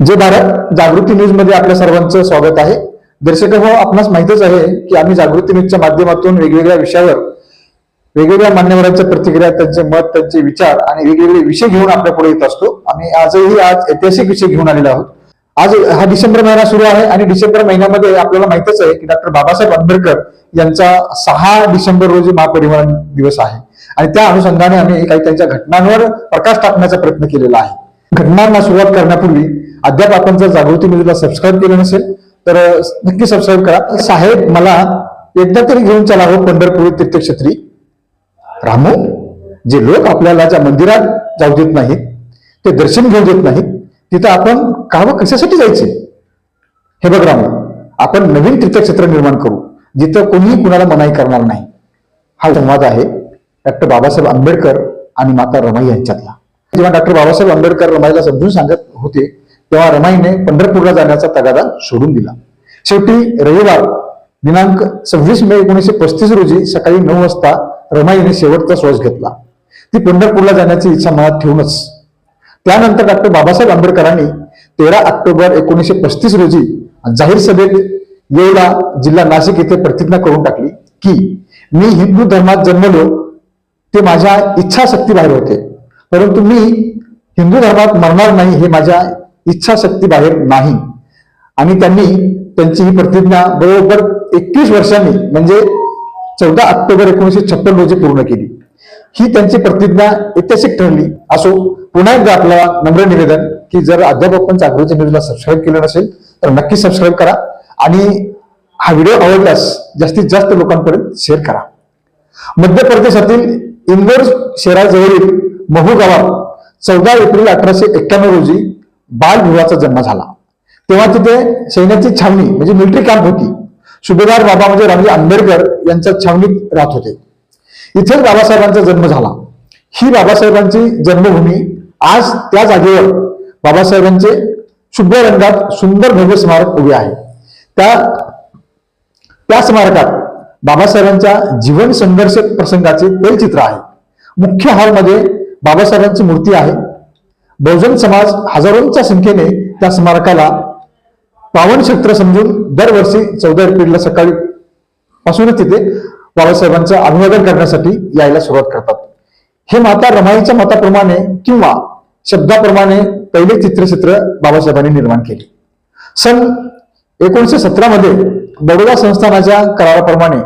जे भारत जागृती न्यूजमध्ये आपल्या सर्वांचं स्वागत आहे. दर्शक हो आपणास माहितच आहे की आम्ही जागृती न्यूजच्या माध्यमातून वेगवेगळ्या विषयावर वेगवेगळ्या मान्यवरांच्या प्रतिक्रिया त्यांचे मत त्यांचे विचार आणि वेगवेगळे विषय घेऊन आपल्या पुढे येत असतो. आम्ही आजही आज ऐतिहासिक विषय घेऊन आलेलो आहोत. आज हा डिसेंबर महिना सुरू आहे आणि डिसेंबर महिन्यामध्ये आपल्याला माहितच आहे की डॉक्टर बाबासाहेब आंबेडकर यांचा सहा डिसेंबर रोजी महापरिवहन दिवस आहे. आणि त्या अनुषंगाने आम्ही काही त्यांच्या घटनांवर प्रकाश टाकण्याचा प्रयत्न केलेला आहे. घटनांना सुरुवात करण्यापूर्वी अद्याप आपण जर जागृती न्यूजला सबस्क्राईब केलं नसेल तर नक्की सबस्क्राईब करा. साहेब मला एकदा तरी घेऊन चलावं हो पंढरपूर तीर्थक्षेत्री. रामू जे लोक आपल्याला ज्या मंदिरात जाऊ देत नाहीत ते दर्शन घेऊ देत नाहीत तिथं आपण का कशासाठी जायचे? हे बघ रामू आपण नवीन तीर्थक्षेत्र निर्माण करू जिथं कोणीही कुणाला मनाई करणार नाही. हा संवाद आहे डॉक्टर बाबासाहेब आंबेडकर आणि माता रमाई यांच्यातला. जेव्हा डॉक्टर बाबासाहेब आंबेडकर रमाईला समजून सांगत होते तेव्हा रमाईने पंढरपूरला जाण्याचा तगादा सोडून दिला. शेवटी रविवार दिनांक सव्वीस मे एकोणीसशे पस्तीस रोजी सकाळी नऊ वाजता रमाईने शेवटचा श्वास घेतला. ती पंढरपूरला जाण्याची इच्छा मनात ठेवूनच. त्यानंतर डॉक्टर बाबासाहेब आंबेडकरांनी तेरा ऑक्टोबर एकोणीसशे पस्तीस रोजी जाहीर सभेत येवला जिल्हा नाशिक येथे प्रतिज्ञा करून टाकली की मी हिंदू धर्मात जन्मलो ते माझ्या इच्छाशक्ती बाहेर होते. परंतु मी हिंदू धर्मात मरणार नाही हे माझ्या इच्छाशक्ती बाहेर नाही. आणि त्यांनी त्यांची ही प्रतिज्ञा बरोबर एकवीस वर्षांनी म्हणजे चौदा ऑक्टोबर एकोणीसशे छप्पन रोजी पूर्ण केली. ही त्यांची प्रतिज्ञा ऐतिहासिक ठरली. असो पुन्हा एकदा आपल्याला नम्र निवेदन की जर अद्याप आपण जागृती न्यूजला सबस्क्राईब केलं नसेल तर नक्की सबस्क्राईब करा आणि हा व्हिडिओ आवडल्यास जास्तीत जास्त लोकांपर्यंत शेअर करा. मध्य प्रदेशातील इंदोर शहराजवळील महू गावात चौदा एप्रिल अठराशे एक्क्याण्णव रोजी बालविवाहाचा जन्म झाला. तेव्हा तिथे सैन्याची छावणी म्हणजे मिलिटरी कॅम्प होती. सुभेदार बाबा म्हणजे रामजी आंबेडकर यांच्या छावणीत राहत होते. इथेच बाबासाहेबांचा जन्म झाला. ही बाबासाहेबांची जन्मभूमी आज त्या जागेवर बाबासाहेबांचे शुभ्र रंगात सुंदर भव्य स्मारक उभे आहे. त्या त्या स्मारकात बाबासाहेबांच्या जीवन संघर्ष प्रसंगाचे तैलचित्र आहे. मुख्य हॉलमध्ये बाबासाहेबांची मूर्ती आहे. बहुजन समाज हजारोंच्या संख्येने त्या स्मारकाला पावन क्षेत्र समजून दरवर्षी चौदा एप्रिलला सकाळी पासूनच तिथे बाबासाहेबांचं अभिवादन करण्यासाठी यायला सुरुवात करतात. हे माता रमाईच्या मताप्रमाणे किंवा शब्दाप्रमाणे पहिले चित्रचित्र बाबासाहेबांनी निर्माण केले. सन एकोणीसशे सतरा मध्ये बडोदा संस्थानाच्या कराराप्रमाणे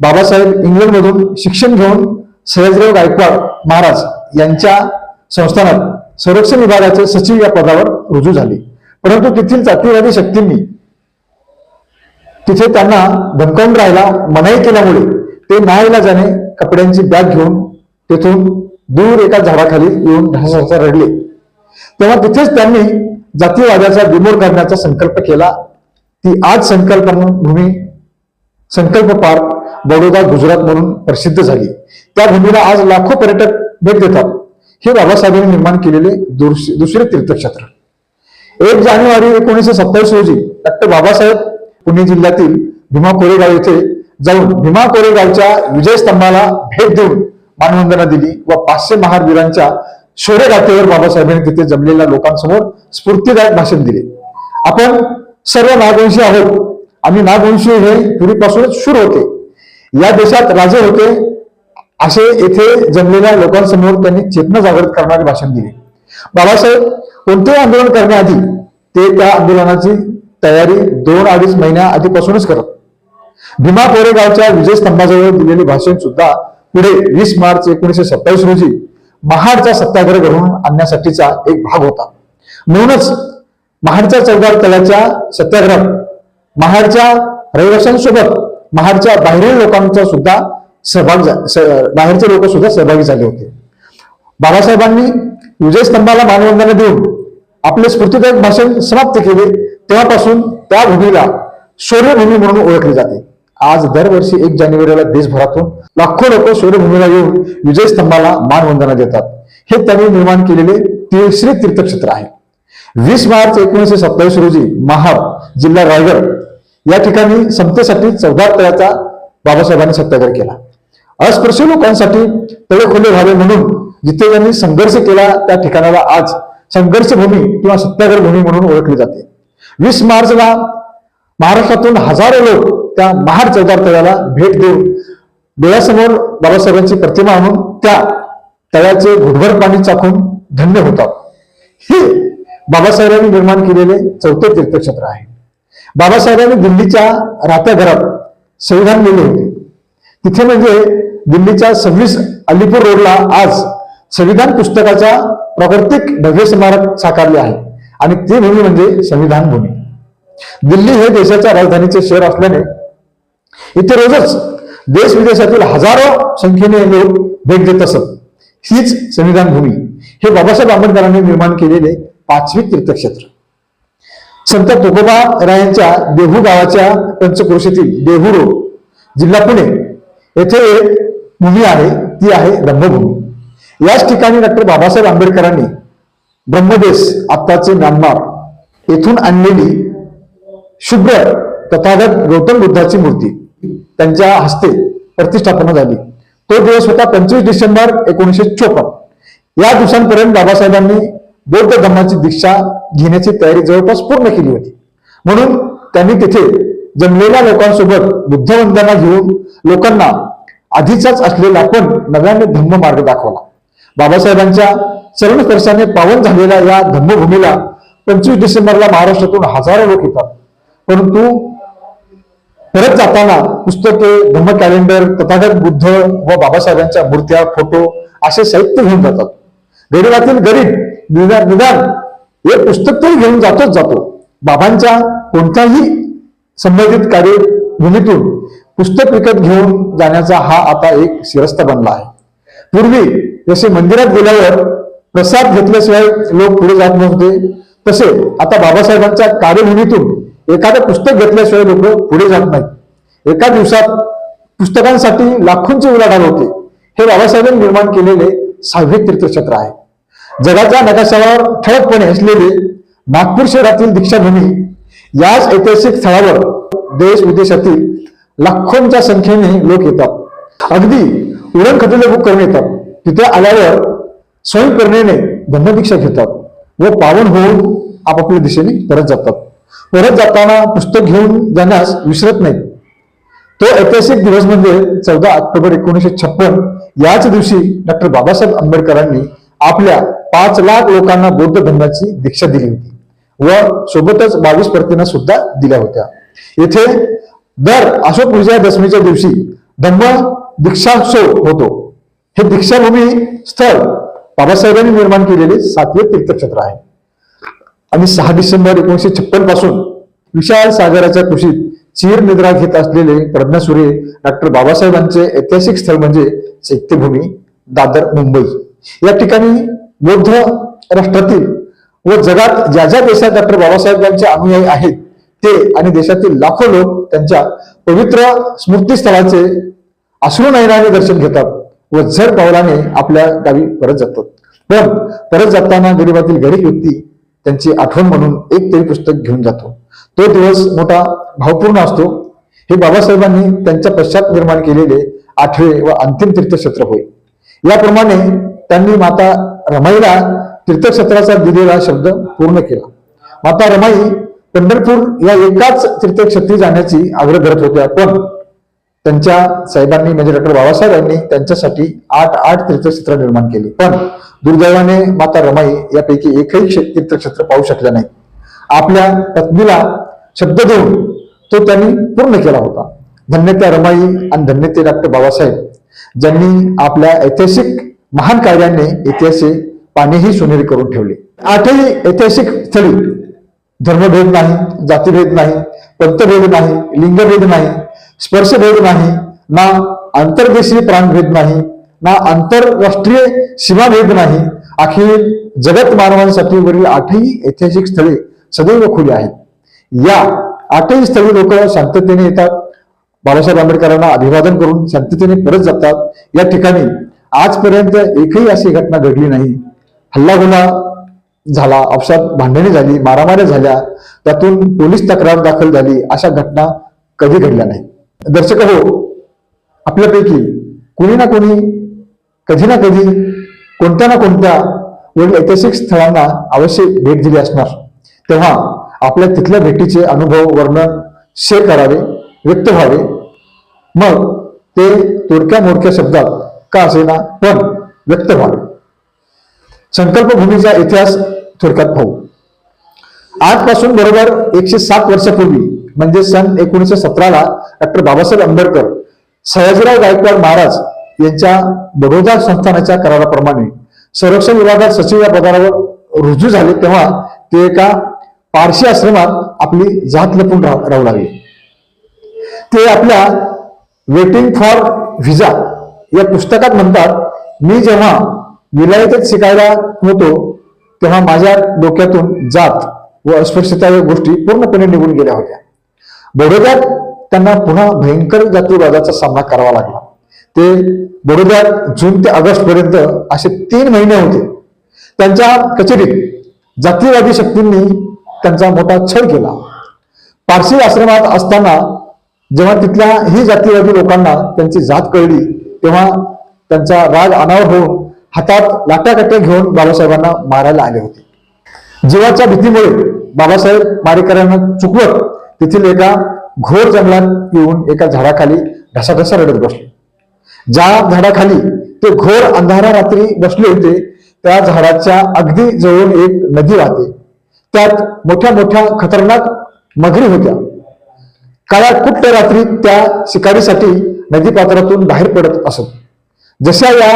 बाबासाहेब इंग्लंडमधून शिक्षण घेऊन सयाजीराव गायकवाड महाराज यांच्या संस्थानात संरक्षण विभागाचे सचिव या पदावर रुजू झाले. परंतु तेथील जातीवादी शक्तींनी तिथे त्यांना धमकावून राहायला मनाई केल्यामुळे ते नाईलाजाने कपड्यांची बॅग घेऊन तेथून दूर एका झाडाखाली येऊन ढासासा रडले. तेव्हा तिथेच त्यांनी जातीवादाचा बिमोड करण्याचा संकल्प केला. ती आज संकल्पना भूमी संकल्प पार्क बडोदा गुजरात म्हणून प्रसिद्ध झाली. त्या भूमीला आज लाखो पर्यटक भेट देतात. हे बाबासाहेबांनी निर्माण केलेले दुसरे तीर्थक्षेत्र. एक जानेवारी एकोणीसशे सत्तावीस रोजी डॉक्टर बाबासाहेब पुणे जिल्ह्यातील भीमा कोरेगाव येथे जाऊन भीमा कोरेगावच्या विजयस्तंभाला भेट देऊन मानवंदना दिली व पाचशे महावीरांच्या वीरांच्या बाबासाहेबांनी तिथे जमलेल्या लोकांसमोर स्फूर्तीदायक भाषण दिले. आपण सर्व नागवंशी आहोत. आम्ही नागवंशी हे पूर्वीपासूनच सुरू होते. या देशात राजे होते असे येथे जमलेल्या लोकांसमोर त्यांनी चेतना जागृत करणारे भाषण दिले. बाबासाहेब कोणतेही आंदोलन करण्याआधी ते त्या आंदोलनाची तयारी दोन अडीच महिन्या आधीपासूनच करत. भीमा कोरेगावच्या विजयस्तंभाजवळ दिलेले भाषण सुद्धा पुढे वीस मार्च एकोणीसशे सत्तावीस रोजी महाडचा सत्याग्रह घडवून आणण्यासाठीचा एक भाग होता. म्हणूनच महाडच्या चौदार तलाच्या सत्याग्रहात महाडच्या रहिवाशांसोबत महाडच्या बाहेरील लोकांचा सुद्धा सहभाग बाहेरचे लोक सुद्धा सहभागी झाले होते. बाबासाहेबांनी विजयस्तंभाला मानवंदना देऊन आपले स्फूर्तीदायक भाषण समाप्त केले. तेव्हापासून त्या भूमीला शौर्यभूमी म्हणून ओळखले जाते. आज दरवर्षी एक जानेवारीला देशभरातून लाखो लोक शौर्यभूमीला येऊन विजयस्तंभाला मानवंदना देतात. हे त्यांनी निर्माण केलेले तिसरे तीर्थक्षेत्र आहे. वीस मार्च एकोणीसशे सत्तावीस रोजी महाड जिल्हा रायगड या ठिकाणी समतेसाठी चौदा तळ्याचा बाबासाहेबांनी सत्याग्रह केला. अस्पृश्य लोकांसाठी तळे खुले व्हावे म्हणून जिथे त्यांनी संघर्ष केला त्या ठिकाणाला आज संघर्ष भूमी किंवा सत्याग्रह भूमी म्हणून ओळखली जाते. वीस मार्चला महाराष्ट्रातून हजारो लोक त्या महाड चौदार तळ्याला भेट देऊन डोळ्यासमोर बाबासाहेबांची प्रतिमा आणून त्या तळ्याचे घुटभर पाणी चाखून धन्य होतात. हे बाबासाहेबांनी निर्माण केलेले चौथे तीर्थक्षेत्र आहे. बाबासाहेबांनी दिल्लीच्या राहत्या घरात संविधान लिहिले होते. तिथे म्हणजे दिल्लीच्या सव्वीस अलीपूर रोडला आज संविधान पुस्तकाचा प्राकृतिक भव्य स्मारक साकारले आहे. आणि ती भूमी म्हणजे संविधान भूमी. दिल्ली हे देशाच्या राजधानीचे शहर असल्याने इथे रोजच देश विदेशातील हजारो संख्येने लोक भेट देत असत. हीच संविधान भूमी. हे बाबासाहेब आंबेडकरांनी निर्माण केलेले पाचवी तीर्थक्षेत्र. संत तुकोबा रायांच्या देहू गावाच्या पंचक्रोशीतील देहू रोड जिल्हा पुणे. येथे एक भूमी आहे ती आहे ब्रह्मभूमी. याच ठिकाणी डॉक्टर बाबासाहेब आंबेडकरांनी ब्रह्मदेश आत्ताचे म्यानमार येथून आणलेली शुभ्र तथागत गौतम बुद्धाची मूर्ती त्यांच्या हस्ते प्रतिष्ठापना झाली. तो दिवस होता पंचवीस डिसेंबर एकोणीसशे चोपन्न. या दिवसांपर्यंत बाबासाहेबांनी बौद्ध धर्माची दीक्षा घेण्याची तयारी जवळपास पूर्ण केली होती. म्हणून त्यांनी तिथे जमलेल्या लोकांसोबत बुद्धवंदना घेऊन लोकांना आधीचाच असलेला पण नव्याने धम्म मार्ग दाखवला. बाबासाहेबांच्या चरणस्पर्शाने पावन झालेल्या या धम्मभूमीला पंचवीस डिसेंबरला महाराष्ट्रातून हजारो लोक येतात. परंतु परत जाताना पुस्तके धम्म कॅलेंडर तथागत बुद्ध व बाबासाहेबांच्या मूर्त्या फोटो असे साहित्य घेऊन जातात. गरीबातील गरीब निदान निदान. हे पुस्तक तरी घेऊन जातोच जातो. बाबांच्या कोणत्याही संबंधित कार्यभूमीतून पुस्तक विकत घेऊन जाण्याचा हा आता एक शिरस्ता बनला आहे. पूर्वी जसे मंदिरात गेल्यावर प्रसाद घेतल्याशिवाय लोक पुढे जात नव्हते तसे आता बाबासाहेबांच्या कार्यभूमीतून एखादं पुस्तक घेतल्याशिवाय लोक पुढे जात नाहीत. एका दिवसात पुस्तकांसाठी लाखोंची उलाढाल होते. हे बाबासाहेबांनी निर्माण केलेले सहावे तीर्थक्षेत्र आहे. जगाच्या नकाशावर ठळकपणे असलेले नागपूर शहरातील दीक्षाभूमी याच ऐतिहासिक स्थळावर देश विदेशातील लाखोंच्या संख्येने लोक येतात. अगदी उडण खटले बुक करून येतात. तिथे आल्यावर स्वयंप्रेरणेने धम्मदीक्षा घेतात व पावन होऊन आपापल्या दिशेने परत जातात. परत जाताना पुस्तक घेऊन जाण्यास विसरत नाहीत. तो ऐतिहासिक दिवस म्हणजे चौदा ऑक्टोबर एकोणीसशे छप्पन. याच दिवशी डॉक्टर बाबासाहेब आंबेडकरांनी आपल्या पाच लाख लोकांना बौद्ध धर्माची दीक्षा दिली होती. व सोबतच बावीस प्रतिना सुद्धा दिल्या होत्या. येथे दर अशोक विजया दशमीच्या दिवशी धम्म दीक्षासो होतो. हे दीक्षाभूमी स्थळ बाबासाहेबांनी निर्माण केलेले सातवे तीर्थक्षेत्र आहे. आणि सहा डिसेंबर एकोणीशे छप्पनपासून विशाल सागराच्या कुशीत चीर निद्रा घेत असलेले प्रज्ञासूर्य डॉक्टर बाबासाहेबांचे ऐतिहासिक स्थळ म्हणजे चैत्यभूमी दादर मुंबई. या ठिकाणी बौद्ध राष्ट्रातील व जगात ज्या ज्या देशात डॉक्टर बाबासाहेबांचे अनुयायी आहेत ते आणि देशातील लाखो लोक त्यांच्या पवित्र स्मृतीस्थळाचे अश्रुनयनाने दर्शन घेतात व झर पावलाने आपल्या गावी परत जातात. पण परत जाताना गरीबातील गरीब व्यक्ती त्यांची आठवण म्हणून एक तरी पुस्तक घेऊन जातो. तो दिवस मोठा भावपूर्ण असतो. हे बाबासाहेबांनी त्यांच्या पश्चात निर्माण केलेले आठवे व अंतिम तीर्थक्षेत्र होय. याप्रमाणे त्यांनी माता रमाईला तीर्थक्षेत्राचा दिलेला शब्द पूर्ण केला. माता रमाई पंढरपूर या एकाच तीर्थक्षेत्री जाण्याची आग्रह करत होत्या. पण त्यांच्या साहेबांनी म्हणजे डॉक्टर बाबासाहेबांनी त्यांच्यासाठी आठ आठ तीर्थक्षेत्र निर्माण केली. पण दुर्दैवाने माता रमाई यापैकी एकही तीर्थक्षेत्र पाहू शकल्या नाही आपल्या पत्नीला शब्द देऊन तो त्यांनी पूर्ण केला होता. धन्य त्या रमाई आणि धन्य ते डॉक्टर बाबासाहेब. ज्यांनी आपल्या ऐतिहासिक महान कार्याने इतिहासे पाणीही सोनेरी करून ठेवले. आठही ऐतिहासिक स्थळी धर्मभेद नाही जातीभेद नाही पंथभेद नाही लिंगभेद नाही स्पर्शभेद नाही ना आंतरदेशीय प्राणभेद नाही ना आंतरराष्ट्रीय सीमाभेद नाही. अखेर जगत मानवांसाठी वरील आठही ऐतिहासिक स्थळे सदैव खुली आहेत. या आठही स्थळी लोक शांततेने येतात. बाबासाहेब आंबेडकरांना अभिवादन करून शांततेने परत जातात या ठिकाणी आजपर्यंत एकही अशी घटना घडली नाही. हल्लागुला झाला अपशात भांडणे झाली मारामाऱ्या झाल्या. त्यातून पोलीस तक्रार दाखल झाली. अशा घटना कधी घडल्या नाही दर्शक हो आपल्यापैकी कोणी ना कोणी कधी ना कधी कोणत्या ना कोणत्या वरील ऐतिहासिक स्थळांना अवश्य भेट दिली असणार. तेव्हा आपल्या तिथल्या भेटीचे अनुभव वर्णन शेअर करावे व्यक्त व्हावे. मग ते तोडक्या मोडक्या शब्दात का असेना पण व्यक्त व्हावे. संकल्पभूमीचा इतिहास थोडक्यात पाहू. आजपासून बरोबर एकशे सात वर्षापूर्वी म्हणजे सन एकोणीसशे सतराला डॉक्टर बाबासाहेब आंबेडकर सयाजीराव गायकवाड महाराज यांच्या बडोदा संस्थानाच्या कराराप्रमाणे संरक्षण विभागात सचिव या पदावर रुजू झाले तेव्हा ते एका पारशी आश्रमात आपली जात लपून राह- राहू लागली. ते आपल्या वेटिंग फॉर व्हिजा या पुस्तकात म्हणतात मी जेव्हा विलायतेत शिकायला होतो तेव्हा माझ्या डोक्यातून जात व अस्पृश्यता या गोष्टी पूर्णपणे निघून गेल्या होत्या. बडोद्यात त्यांना पुन्हा भयंकर जातीवादाचा सामना करावा लागला. ते बडोद्यात जून ते ऑगस्ट पर्यंत असे तीन महिने होते. त्यांच्या कचेरीत जातीवादी शक्तींनी त्यांचा मोठा छळ केला. पारसी आश्रमात असताना जेव्हा तिथल्या ही जातीवादी लोकांना त्यांची जात कळली तेव्हा त्यांचा राग अनावर होऊन हातात लाट्याकाट्या घेऊन बाबासाहेबांना मारायला आले होते. जीवाच्या भीतीमुळे बाबासाहेब मारेकऱ्यांना चुकवत तेथील एका घोर जंगलात येऊन एका झाडाखाली ढसाढसा रडत बसले. ज्या झाडाखाली ते घोर अंधारा रात्री बसले होते त्या झाडाच्या अगदी जवळून एक नदी वाहते. त्यात मोठ्या मोठ्या खतरनाक मगरी होत्या. काळ्या कुट्ट रात्री त्या शिकारीसाठी नदी पात्रातून बाहेर पडत असत. जशा या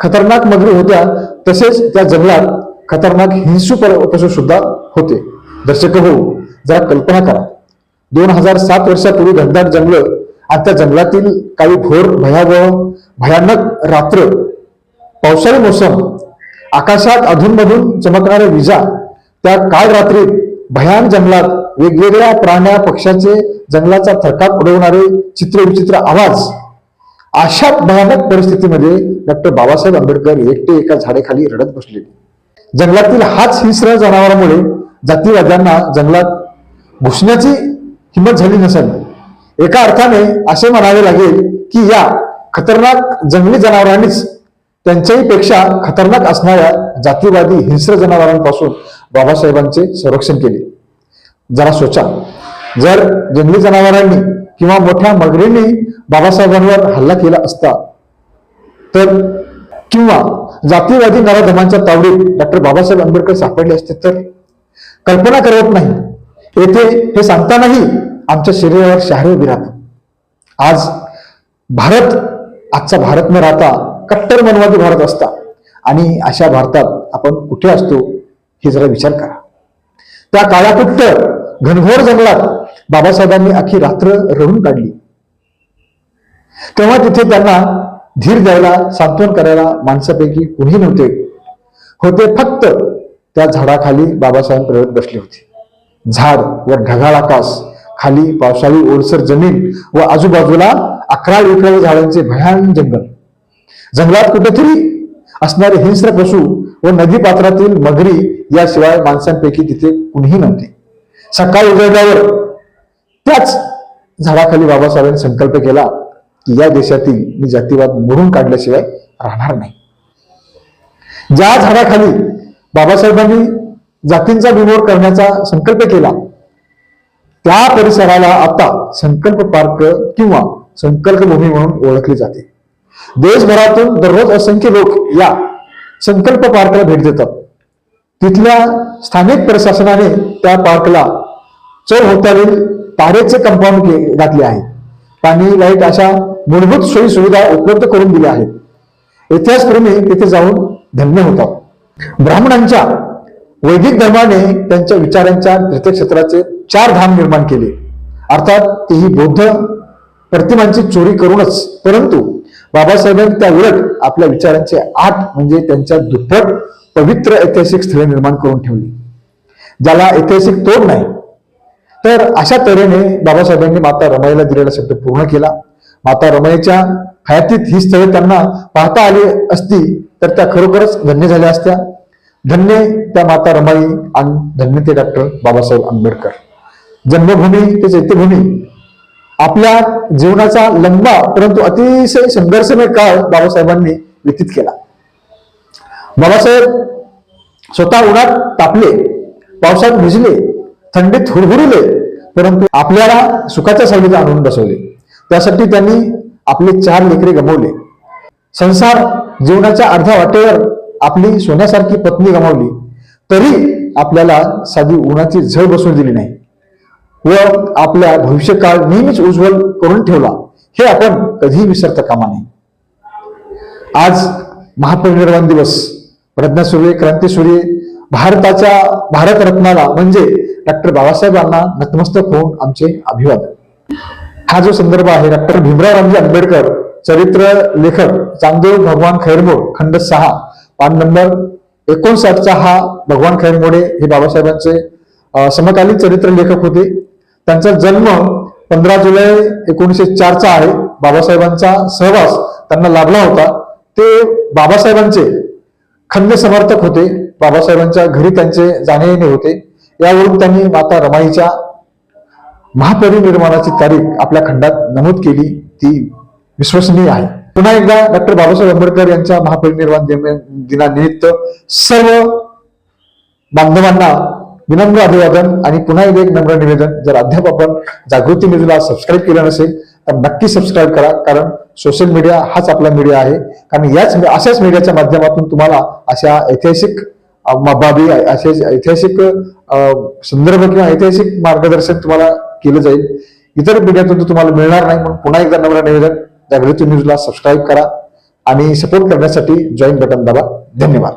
खतरनाक मगरी होत्या तसेच त्या जंगलात खतरनाक हिंसू पशु सुद्धा होते. दर्शक हो जरा कल्पना करा. दोन हजार सात वर्षापूर्वी घनदाट जंगल आणि त्या जंगलातील काही घोर भयावह भयानक रात्र पावसाळी मोसम आकाशात अधूनमधून चमकणाऱ्या विजा त्या काळ रात्रीत भयान जंगलात वेगवेगळ्या प्राण्या पक्षाचे जंगलाचा थरकाप उडवणारे चित्रविचित्र आवाज अशा भयानक परिस्थितीमध्ये डॉक्टर बाबासाहेब आंबेडकर एकटे एका झाडेखाली रडत बसले. जंगलातील हाच हिंस्र जनावरांमुळे जातीवाद्यांना जंगलात घुसण्याची हिंमत झाली नसावी एका अर्थाने असे म्हणावे लागेल की या खतरनाक जंगली जनावरांनीच त्यांच्याही पेक्षा खतरनाक असणाऱ्या जातीवादी हिंस्र जनावरांपासून बाबासाहेबांचे संरक्षण केले. जरा सोचा. जर जंगली जनावरांनी किंवा मोठ्या मगरींनी बाबासाहेबांवर हल्ला केला असता तर किंवा जातीवादी नराधमांच्या तावडीत डॉक्टर बाबासाहेब आंबेडकर सापडले असते तर कल्पना करत नाही. येथे हे सांगतानाही आमच्या शरीरावर शहरे उभी राहतात. आज भारत आजचा भारत न राहता कट्टर मनवादी भारत असता. आणि अशा भारतात आपण कुठे असतो? हे जरा विचार करा. त्या काळाकुट्ट घनघोर जंगलात बाबासाहेबांनी अख्खी रात्र रडून काढली. तेव्हा तिथे त्यांना धीर द्यायला सांत्वन करायला माणसापैकी कुणी नव्हते. होते फक्त त्या झाडाखाली बाबासाहेब प्रगत बसले होते. झाड व ढगाळ आकाश खाली पावसाळी ओलसर जमीन व आजूबाजूला अकरा विकराळ झाडांचे भयान जंगल. जंगलात कुठेतरी असणारे हिंस्र पशु व नदी पात्रातील मगरी याशिवाय माणसांपैकी तिथे कुणीही नव्हते. सकाळी उजळल्यावर त्याच झाडाखाली बाबासाहेबांनी संकल्प केला की या देशातील मी जातीवाद मोडून काढल्याशिवाय राहणार नाही. ज्या झाडाखाली बाबासाहेबांनी जातींचा बिमोड करण्याचा संकल्प केला त्या परिसराला आता संकल्प पार्क किंवा संकल्प भूमी म्हणून ओळखले जाते. देशभरातून दररोज असंख्य लोक या संकल्प पार्कला भेट देतात. तिथल्या स्थानिक प्रशासनाने त्या पार्कला चौर होत्यावरील तारेचे कंपाऊंड घातले आहे. पाणी लाइट अशा मूलभूत सोयी सुविधा उपलब्ध करून दिल्या आहेत. इतिहासप्रेमी तिथे जाऊन धन्य होतात. ब्राह्मणांच्या वैदिक धर्माने त्यांच्या विचारांच्या तीर्थक्षेत्राचे चार धाम निर्माण केले. अर्थात तेही बौद्ध प्रतिमांची चोरी करूनच परंतु बाबासाहेबांनी त्या उलट आपल्या विचारांचे आठ म्हणजे त्यांच्या दुप्पट पवित्र ऐतिहासिक स्थळे निर्माण करून ठेवली. ज्याला ऐतिहासिक तोड नाही. तर अशा तऱ्हेने बाबासाहेबांनी माता रमाईला दिलेला शब्द पूर्ण केला. माता रमाईच्या हयातीत ही स्थळे त्यांना पाहता आली असती तर त्या खरोखरच धन्य झाल्या असत्या. धन्य त्या माता रमाई आणि धन्य ते डॉक्टर बाबासाहेब आंबेडकर. जन्मभूमी ते चैत्यभूमी आपल्या जीवनाचा लंबा परंतु अतिशय संघर्षमय काळ बाबासाहेबांनी व्यतीत केला. बाबासाहेब स्वतः उन्हात तापले पावसात भिजले थंडीत हुरहुरले परंतु आपल्याला सुखाच्या सावलीत आणून बसवले. त्यासाठी त्यांनी आपले चार लेकरे गमावले. संसार जीवनाच्या अर्ध्या वाटेवर आपली सोन्यासारखी पत्नी गमावली तरी आपल्याला साधी उन्हाची झळ बसून दिली नाही. व आपल्या भविष्यकाळ नेहमीच उज्ज्वल करून ठेवला. हे आपण कधीही विसरता कामा नये. आज महापरिनिर्वाण दिवस. प्रज्ञासूर्य क्रांतीसूर्य भारताच्या भारतरत्नाला म्हणजे डॉक्टर बाबासाहेबांना नतमस्तक होऊन आमचे अभिवादन. हा जो संदर्भ आहे डॉक्टर भीमराव रामजी आंबेडकर चरित्र लेखक चांगदेव भगवान खैरमोड खंड सहा पान नंबर एकोणसाठचा हा भगवान खैरमोडे हे बाबासाहेबांचे समकालीन चरित्र लेखक होते. त्यांचा जन्म पंधरा जुलै एकोणीसशे चारचा आहे. बाबासाहेबांचा सहवास त्यांना लाभला होता. ते बाबासाहेबांचे खंड समर्थक होते. बाबासाहेबांच्या घरी त्यांचे जाणे येणे होते. यावरून त्यांनी माता रमाईच्या महापरिनिर्माणाची तारीख आपल्या खंडात नमूद केली. ती विश्वसनीय आहे. पुन्हा एकदा डॉक्टर बाबासाहेब आंबेडकर यांच्या महापरिनिर्वाण दिनानिमित्त सर्व बांधवांना विनम्र अभिवादन आणि पुन्हा एकदा एक नम्र निवेदन. जर अद्याप आपण जागृती न्यूजला सबस्क्राईब केलं नसेल तर नक्की सबस्क्राईब करा कारण सोशल मीडिया हाच आपला मीडिया आहे. कारण याच अशाच मीडियाच्या माध्यमातून तुम्हाला अशा ऐतिहासिक बाबी असे ऐतिहासिक संदर्भ किंवा ऐतिहासिक मार्गदर्शन तुम्हाला केलं जाईल. इतर मीडियातून तर तुम्हाला मिळणार नाही. म्हणून पुन्हा एकदा नम्र निवेदन जागृती न्यूजला सबस्क्राईब करा आणि सपोर्ट करण्यासाठी जॉईन बटन दाबा. धन्यवाद.